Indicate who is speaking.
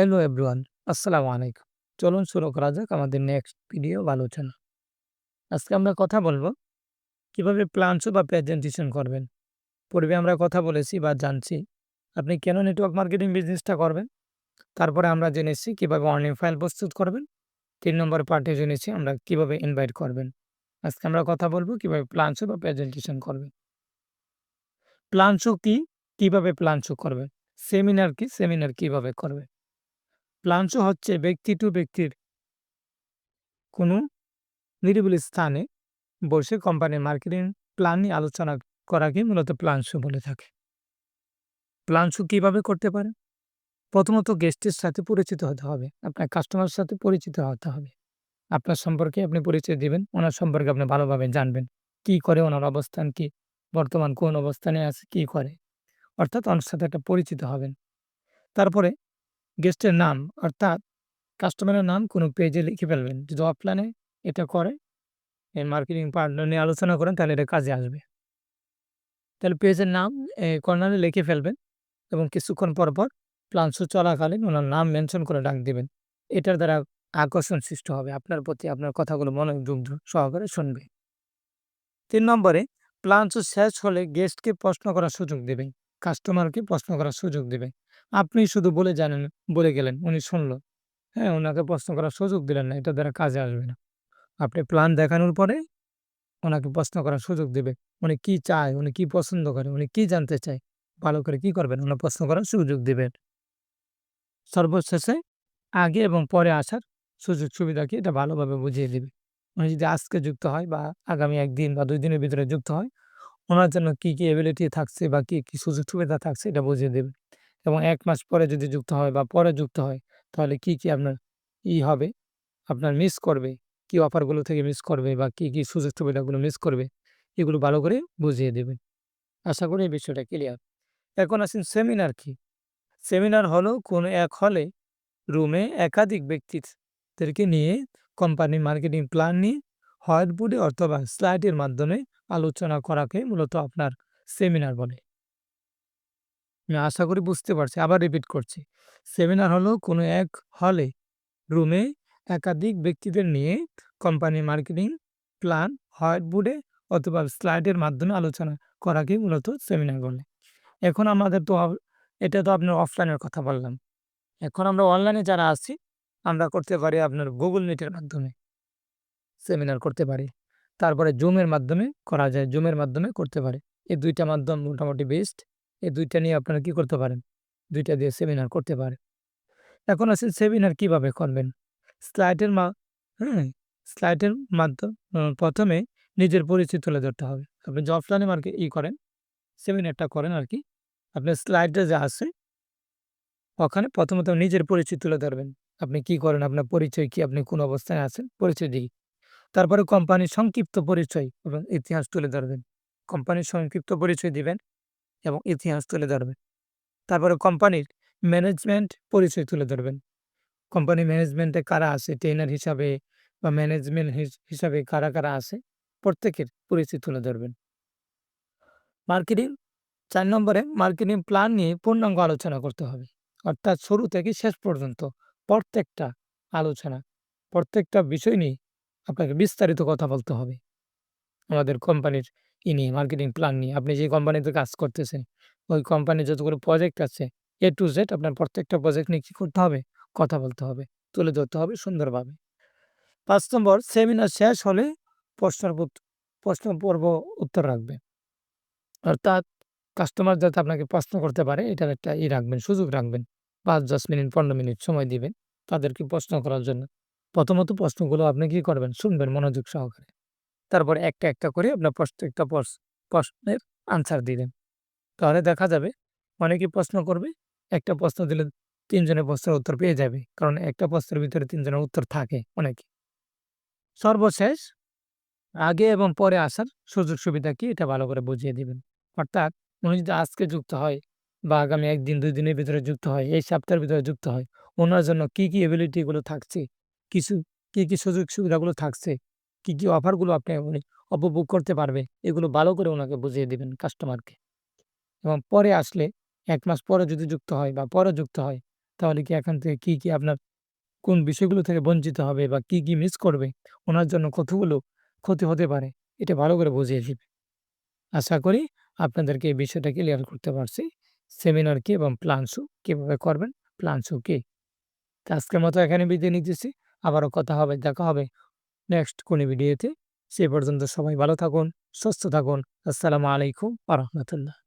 Speaker 1: Hello everyone, আসসালামু আলাইকুম। চলুন শুরু করা যাক আমাদের নেক্সট ভিডিও আলোচনা। আজকে আমরা কথা বলব কীভাবে প্ল্যান শো বা প্রেজেন্টেশন করবেন। পূর্বে আমরা কথা বলেছি বা জানছি আপনি কেন নেটওয়ার্ক মার্কেটিং বিজনেসটা করবেন। তারপরে আমরা জেনেছি কীভাবে অনলাইন ফাইল প্রস্তুত করবেন। তিন নম্বর পার্টে জেনেছি আমরা কীভাবে ইনভাইট করবেন। আজকে আমরা কথা বলব কীভাবে প্ল্যান শো বা প্রেজেন্টেশন করবেন। প্ল্যান শো কি? কীভাবে প্ল্যান শো করবেন? সেমিনার কি? সেমিনার কীভাবে করবেন? শো হচ্ছে ব্যক্তি টু ব্যক্তির কোনো নিরিবিলি স্থানে বসে কোম্পানির মার্কেটিং প্ল্যান নিয়ে আলোচনা করাকে মূলত শো বলে থাকে। শো কীভাবে করতে পারেন? প্রথমত গেস্টের সাথে পরিচিত হতে হবে। আপনার কাস্টমারের সাথে পরিচিত হতে হবে। আপনার সম্পর্কে আপনি পরিচয় দিবেন, ওনার সম্পর্কে আপনি ভালোভাবে জানবেন। কি করে ওনার অবস্থান কি? বর্তমান কোন অবস্থানে আছে, কি করে? অর্থাৎ ওনার সাথে একটা পরিচিত হবেন। তারপরে গেস্টের নাম অর্থাৎ কাস্টমারের নাম কোনো পেজে লিখে ফেলবেন। যদি অফলাইনে এটা করে এই মার্কেটিং পার্টনার নিয়ে আলোচনা করেন তাহলে এটা কাজে আসবে। তাহলে পেজের নাম কর্নারে লিখে ফেলবেন এবং কিছুক্ষণ পর, পর প্ল্যান শো চলাকালীন ওনার নাম মেনশন করে ডাক দেবেন এটার দ্বারা আকর্ষণ সৃষ্টি হবে। আপনার প্রতি আপনার কথাগুলো মনোযোগ সহকারে শুনবে। তিন নম্বরে প্ল্যান শো শেষ হলে গেস্টকে প্রশ্ন করার সুযোগ দিবেন। কাস্টমারকে প্রশ্ন করার সুযোগ দিবে। আপনি শুধু বলে জানেন বলে গেলেন, উনি শুনল। হ্যাঁ, উনাকে প্রশ্ন করার সুযোগ দিলেন না। এটা দ্বারা কাজে আসবে না। আপনি প্ল্যান দেখানোর পরে ওনাকে প্রশ্ন করার সুযোগ দিবে। উনি কি চায়, উনি কি পছন্দ করে, উনি কি জানতে চায়, ভালো করে কি করবেন? উনার প্রশ্ন করার সুযোগ দিবেন। সর্বশেষে আগে এবং পরে আসার সুযোগ সুবিধা কি এটা ভালোভাবে বুঝিয়ে দিবে। উনি যদি আজকে যুক্ত হয় বা আগামী একদিন বা দুই দিনের ভিতরে যুক্ত হয়, ওনার জন্য কি, কি এবিলিটি থাকছে বা কি, কি সুযোগ সুবিধা থাকছে এটা বুঝিয়ে দেবে। এবং এক মাস পরে যদি যুক্ত হয় বা পরে যুক্ত হয় তাহলে কি, কি আপনার ই হবে, আপনার মিস করবে, কি অফারগুলো থেকে মিস করবে বা কি, কি সুযোগ সুবিধাগুলো মিস করবে, এগুলো ভালো করে বুঝিয়ে দেবেন। আশা করি এই বিষয়টা ক্লিয়ার। এখন আসেন সেমিনার কি? সেমিনার হলো কোনো এক হলে রুমে একাধিক ব্যক্তিদেরকে নিয়ে কোম্পানি মার্কেটিং প্ল্যান নিয়ে হোয়াইট বোর্ডে অথবা স্লাইডের মাধ্যমে আলোচনা করাকে মূলত আপনার সেমিনার বলে। আমি আশা করি বুঝতে পারছি। আবার রিপিট করছি। সেমিনার হলো কোনো এক হলে রুমে একাধিক ব্যক্তিদের নিয়ে কোম্পানি মার্কেটিং প্ল্যান হোয়াইট বোর্ডে অথবা স্লাইডের মাধ্যমে আলোচনা করাকে মূলত সেমিনার বলে। এখন আমাদের তো এটা তো আপনার অফলাইনের কথা বললাম। এখন আমরা অনলাইনে যারা আছি, আমরা করতে পারি আপনার গুগল মিটের মাধ্যমে সেমিনার করতে পারি। তারপরে জুমের মাধ্যমে করা যায়। জুমের মাধ্যমে করতে পারি। এই ২ টা মাধ্যম মোটামুটি বেস্ট। এই দুইটা নিয়ে আপনারা কি করতে পারেন? দুইটা দিয়ে সেমিনার করতে পারেন। এখন আসেন সেমিনার কীভাবে করবেন? স্লাইডের মা হ্যাঁ, স্লাইডের মাধ্যম প্রথমে নিজের পরিচয় তুলে ধরতে হবে। আপনি যে অফলাইনে মার্কে ই করেন, সেমিনারটা করেন আর কি আপনার স্লাইডে যা আছে ওখানে প্রথমত নিজের পরিচয় তুলে ধরবেন। আপনি কি করেন? আপনার পরিচয় কি? আপনি কোন অবস্থায় আছেন? পরিচয় দিই। তারপরে কোম্পানির সংক্ষিপ্ত পরিচয় এবং ইতিহাস তুলে ধরবেন। কোম্পানির সংক্ষিপ্ত পরিচয় দিবেন এবং ইতিহাস তুলে ধরবেন। তারপরে কোম্পানির ম্যানেজমেন্ট পরিচয় তুলে ধরবেন। কোম্পানি ম্যানেজমেন্টে কারা আছে ট্রেনার হিসাবে বা ম্যানেজমেন্ট হিসাবে কারা, কারা আছে প্রত্যেকের পরিচয় তুলে ধরবেন। মার্কেটিং চার নম্বরে মার্কেটিং প্ল্যান নিয়ে পূর্ণাঙ্গ আলোচনা করতে হবে। অর্থাৎ শুরু থেকে শেষ পর্যন্ত প্রত্যেকটা আলোচনা, প্রত্যেকটা বিষয় নিয়ে আপনাকে বিস্তারিত কথা বলতে হবে। আমাদের কোম্পানির ই নিয়ে মার্কেটিং প্ল্যান নিয়ে আপনি যে কোম্পানিতে কাজ করতেছেন, ওই কোম্পানির যতগুলো প্রজেক্ট আছে এ টু জেড আপনার প্রত্যেকটা প্রজেক্ট নিয়ে কী করতে হবে? কথা বলতে হবে, তুলে ধরতে হবে সুন্দরভাবে। পাঁচ নম্বর সেমিনার শেষ হলে প্রশ্নের প্রশ্ন পর্ব উত্তর রাখবে। অর্থাৎ কাস্টমার যাতে আপনাকে প্রশ্ন করতে পারে এটার একটা ই রাখবেন, সুযোগ রাখবেন। ৫-১০ মিনিট ১৫ মিনিট সময় দিবেন তাদেরকে প্রশ্ন করার জন্য। প্রথমত প্রশ্নগুলো আপনি কি করবেন? শুনবেন মনোযোগ সহকারে। তারপরে একটা, একটা করে আপনার প্রত্যেকটা প্রশ্নের আনসার দিলেন। তাহলে দেখা যাবে অনেকে প্রশ্ন করবে, একটা প্রশ্ন দিলে ৩ জনের প্রশ্নের উত্তর পেয়ে যাবে। কারণ একটা প্রশ্নের ভিতরে ৩ জনের উত্তর থাকে অনেকে। সর্বশেষ আগে এবং পরে আসার সুযোগ সুবিধা কি এটা ভালো করে বুঝিয়ে দিবেন। অর্থাৎ উনি যদি আজকে যুক্ত হয় বা আগামী একদিন দুই দিনের ভিতরে যুক্ত হয়, এই সপ্তাহের ভিতরে যুক্ত হয়, ওনার জন্য কি, কি এবিলিটি গুলো থাকছে, কিছু কি, কি সুযোগ সুবিধাগুলো থাকছে, কি, কি অফারগুলো আপনি উনি উপভোগ করতে পারবে, এগুলো ভালো করে ওনাকে বুঝিয়ে দিবেন কাস্টমারকে। এবং পরে আসলে ১ মাস পরে যদি যুক্ত হয় বা পরে যুক্ত হয়, তাহলে কি এখান থেকে কি, কি আপনার কোন বিষয়গুলো থেকে বঞ্চিত হবে বা কি, কি মিস করবে, ওনার জন্য কতগুলো ক্ষতি হতে পারে, এটা ভালো করে বুঝিয়ে দিবে। আশা করি আপনাদেরকে এই বিষয়টা ক্লিয়ার করতে পারছি। সেমিনার কি এবং প্ল্যান শো কীভাবে করবেন, প্ল্যান শো কি। তো আজকের মতো এখানে বিদায় নিতেছি। আবারও কথা হবে, দেখা হবে নেক্সট কোনো ভিডিওতে। সে পর্যন্ত সবাই ভালো থাকুন, সুস্থ থাকুন। আসসালামু আলাইকুম আ রাহমাতুল্লাহ।